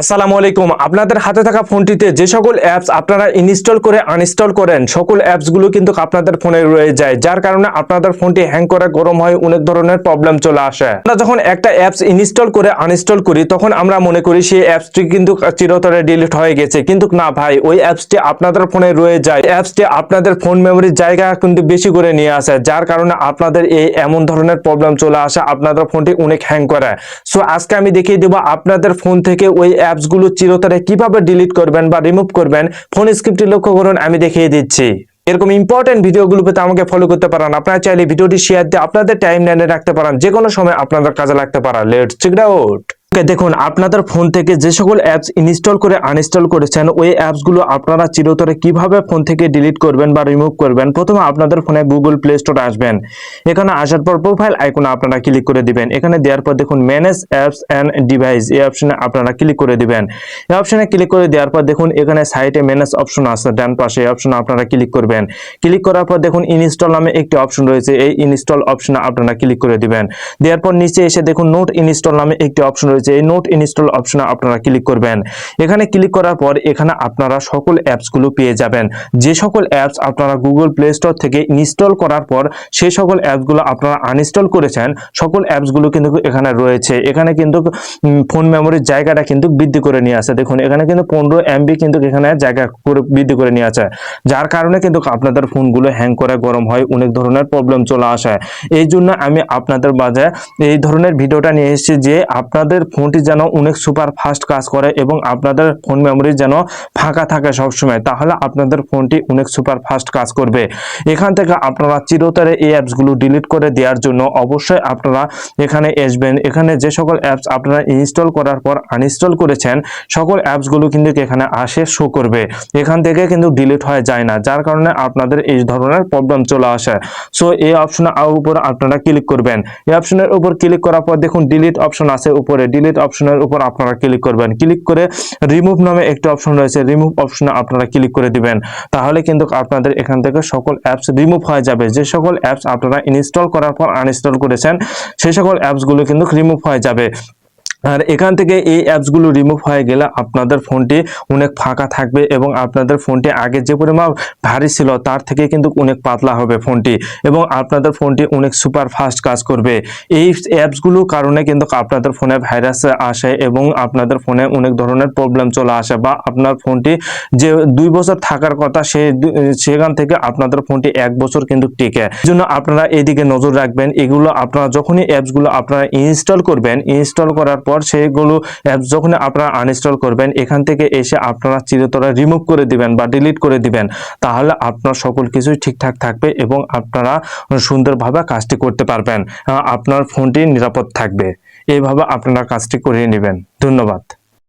আসসালামু আলাইকুম। আপনাদের হাতে থাকা ফোনটিতে যে সকল অ্যাপস আপনারা ইনস্টল করে আনইনস্টল করেন, সকল অ্যাপসগুলো কিন্তু আপনাদের ফোনে রয়ে যায়, যার কারণে আপনাদের ফোনটি হ্যাং করে গরম হয় অনেক ধরনের প্রবলেম চলে আসে। আমরা যখন একটা অ্যাপস ইনস্টল করে আনইনস্টল করি, তখন আমরা মনে করি সেই অ্যাপসটি কিন্তু চিরতরে ডিলিট হয়ে গেছে। কিন্তু না ভাই, ওই অ্যাপসটি আপনাদের ফোনে রয়ে যায়। অ্যাপসটি আপনাদের ফোন মেমোরির জায়গা কিন্তু বেশি করে নিয়ে আসে, যার কারণে আপনাদের এই এমন ধরনের প্রবলেম চলে আসে, আপনাদের ফোনটি অনেক হ্যাং করে। সো আজকে আমি দেখিয়ে দেবো আপনাদের ফোন থেকে ওই অ্যাপসগুলো চিরতরে কীভাবে ডিলিট করবেন বা রিমুভ করবেন ফোন স্ক্রিপ্টটি লক্ষ্য করুন, আমি দেখিয়ে দিচ্ছি। এরকম ইম্পর্টেন্ট ভিডিওগুলো পেতে আমাকে ফলো করতে পারেন। আপনারা চাইলে ভিডিওটি শেয়ার দিয়ে আপনাদের টাইম লাইনে রাখতে পারেন। যে কোনো সময় আপনাদের কাজে লাগতে পারে। Let check it out okay দেখুন, আপনাদের ফোন থেকে যে সকল অ্যাপস ইনস্টল করে আনইনস্টল করেছেন, ওই অ্যাপসগুলো আপনারা চিরতরে কীভাবে ফোন থেকে ডিলিট করবেন বা রিমুভ করবেন, প্রথমে আপনাদের ফোনে গুগল প্লে স্টোরে আসবেন। এখানে আসার পর প্রোফাইল আইকনে আপনারা ক্লিক করে দিবেন। এখানে দেওয়ার পর দেখুন ম্যানেজ অ্যাপস অ্যান্ড ডিভাইস এই অপশনে আপনারা ক্লিক করে দিবেন। এই অপশনে ক্লিক করে দেওয়ার পর দেখুন, এখানে সাইটে ম্যানেজ অপশন আছে, ডান পাশে এই অপশনে আপনারা ক্লিক করবেন। ক্লিক করার পর দেখুন ইনস্টল নামে একটি অপশন রয়েছে, এই ইনস্টল অপশনে আপনারা ক্লিক করে দিবেন। দেওয়ার পর নিচে এসে দেখুন নোট ইনস্টল নামে একটি অপশন রয়েছে এই নোট ইনস্টল অপশনে আপনারা ক্লিক করবেন। এখানে ক্লিক করার পর এখানে আপনারা সকল অ্যাপসগুলো পেয়ে যাবেন। যে সকল অ্যাপস আপনারা গুগল প্লে স্টোর থেকে ইনস্টল করার পর সেই সকল অ্যাপসগুলো আপনারা আনইনস্টল করেছেন, সকল অ্যাপসগুলো কিন্তু এখানে রয়েছে। এখানে কিন্তু ফোন মেমোরির জায়গাটা কিন্তু বৃদ্ধি করে নিয়ে আসে। দেখুন, এখানে কিন্তু পনেরো এমবি কিন্তু এখানে জায়গা করে বৃদ্ধি করে নিয়ে আসে। যার কারণে কিন্তু আপনাদের ফোনগুলো হ্যাং করে গরম হয়, অনেক ধরনের প্রবলেম চলে আসে। এই জন্য আমি আপনাদের মাঝে এই ধরনের ভিডিওটা নিয়ে এসেছি যে আপনাদের ফোনটি যেন অনেক সুপার ফাস্ট কাজ করে এবং আপনাদের ফোন মেমোরি যেন ফাঁকা থাকে সবসময়, তাহলে আপনাদের ফোনটি অনেক সুপার ফাস্ট কাজ করবে। এখান থেকে আপনারা চিরতরে এই অ্যাপসগুলো ডিলিট করে দেওয়ার জন্য অবশ্যই আপনারা এখানে আসবেন। এখানে যে সকল অ্যাপস আপনারা ইনস্টল করার পর আনইনস্টল করেছেন, সকল অ্যাপসগুলো কিন্তু এখানে আসে শো করবে। এখান থেকে কিন্তু ডিলিট হয়ে যায় না, যার কারণে আপনাদের এই ধরনের প্রবলেম চলে আসে। সো, এই অপশনে উপর আপনারা ক্লিক করবেন। এই অপশনের উপর ক্লিক করার পর দেখুন, ডিলিট অপশন আছে উপরে। ডিলিট অপশনের উপর আপনারা ক্লিক করবেন। ক্লিক করে রিমুভ নামে একটা অপশন রয়েছে। রিমুভ অপশনে আপনারা ক্লিক করে দিবেন। তাহলে কিন্তু আপনাদের এখান থেকে সকল অ্যাপস রিমুভ হয়ে যাবে। যে সকল অ্যাপস আপনারা ইনস্টল করার পর আনইনস্টল করেছেন সেই সকল অ্যাপসগুলো কিন্তু রিমুভ হয়ে যাবে। আর এখান থেকে এই অ্যাপসগুলো রিমুভ হয়ে গেলে আপনাদের ফোনটি অনেক ফাঁকা থাকবে এবং আপনাদের ফোনটি আগে যে পরিমাণ ভারী ছিল তার থেকে কিন্তু অনেক পাতলা হবে ফোনটি এবং আপনাদের ফোনটি অনেক সুপার ফাস্ট কাজ করবে। এই অ্যাপসগুলোর কারণে কিন্তু আপনাদের ফোনে ভাইরাস আসে এবং আপনাদের ফোনে অনেক ধরনের প্রবলেম চলে আসে বা আপনার ফোনটি যে দুই বছর থাকার কথা সে সেখান থেকে আপনাদের ফোনটি এক বছর কিন্তু টিকে। জন্য আপনারা এদিকে নজর রাখবেন। এগুলো আপনারা যখনই অ্যাপসগুলো আপনারা ইনস্টল করবেন ইনস্টল করার পর সেগুলো অ্যাপস যখন আপনারা আনইনস্টল করবেন, এখান থেকে এসে আপনারা চিরতরে রিমুভ করে দিবেন বা ডিলিট করে দিবেন, তাহলে আপনার সকল কিছুই ঠিকঠাক থাকবে এবং আপনারা সুন্দরভাবে কাজটি করতে পারবেন। আপনার ফোনটি নিরাপদ থাকবে। এইভাবে আপনারা কাজটি করিয়ে নেবেন। ধন্যবাদ।